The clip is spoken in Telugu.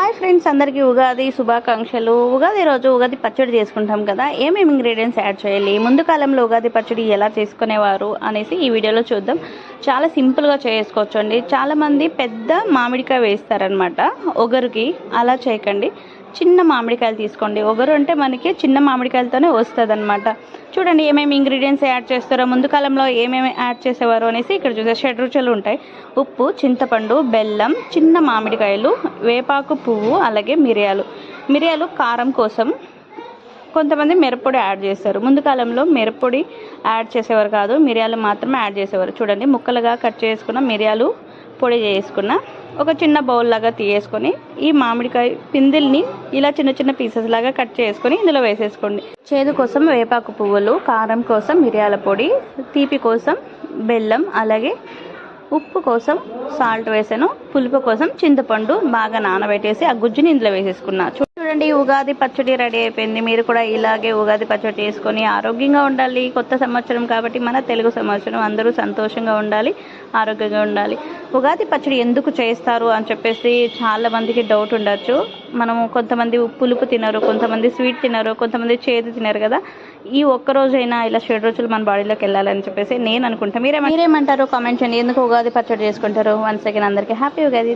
హాయ్ ఫ్రెండ్స్ అందరికీ ఉగాది శుభాకాంక్షలు. ఉగాది రోజు ఉగాది పచ్చడి చేసుకుంటాం కదా ఏమేమి ఇంగ్రీడియంట్స్ యాడ్ చేయాలి? ముందు కాలంలో ఉగాది పచ్చడి ఎలా చేసుకునేవారు అనేసి ఈ వీడియోలో చూద్దాం. చాలా సింపుల్గా చేసుకోవచ్చు అండి చాలామంది పెద్ద మామిడికాయ వేస్తారనమాట ఒగరుకి అలా చేయకండి. చిన్న మామిడికాయలు తీసుకోండి. ఒగరు అంటే మనకి చిన్న మామిడికాయలతోనే వస్తుంది అనమాట చూడండి ఏమేమి ఇంగ్రీడియంట్స్ యాడ్ చేస్తారో ముందు కాలంలో ఏమేమి యాడ్ చేసేవారు అనేసి ఇక్కడ చూసే షడ్ రుచులు ఉంటాయి. ఉప్పు చింతపండు బెల్లం చిన్న మామిడికాయలు వేపాకు పువ్వు అలాగే మిరియాలు. మిరియాలు కారం కోసం కొంతమంది మిరప్పొడి యాడ్ చేస్తారు. ముందు కాలంలో మిరప్పొడి యాడ్ చేసేవారు కాదు. మిరియాలు మాత్రమే యాడ్ చేసేవారు. చూడండి ముక్కలుగా కట్ చేసుకున్న మిరియాలు పొడి చేసుకున్న ఒక చిన్న బౌల్ లాగా తీసేసుకొని ఈ మామిడికాయ పిందిల్ని ఇలా చిన్న చిన్న పీసెస్ లాగా కట్ చేసుకొని ఇందులో వేసేసుకోండి. చేదు కోసం వేపాకు పువ్వులు కారం కోసం మిరియాల పొడి తీపి కోసం బెల్లం అలాగే ఉప్పు కోసం సాల్ట్ వేసాను పులుపు కోసం చింతపండు బాగా నానబెట్టేసి ఆ గుజ్జుని ఇందులో వేసేసుకున్నా. చూడండి ఉగాది పచ్చడి రెడీ అయిపోయింది. మీరు కూడా ఇలాగే ఉగాది పచ్చడి చేసుకొని ఆరోగ్యంగా ఉండాలి. కొత్త సంవత్సరం కాబట్టి మన తెలుగు సంవత్సరం. అందరూ సంతోషంగా ఉండాలి ఆరోగ్యంగా ఉండాలి. ఉగాది పచ్చడి ఎందుకు చేస్తారు అని చెప్పేసి చాలా మందికి డౌట్ ఉండొచ్చు. మనము కొంతమంది పులుపు తినరు కొంతమంది స్వీట్ తినరు కొంతమంది చేదు తినరు కదా. ఈ ఒక్క రోజైనా ఇలా షెడ్ రోజులు మన బాడీలోకి వెళ్ళాలని చెప్పేసి నేను అనుకుంటా. మీరేమ మీరేమంటారు? కామెంట్ చేయండి. ఎందుకు ఉగాది పచ్చడి చేసుకుంటారు? వన్ సెకండ్ అందరికీ హ్యాపీ ఉగాది.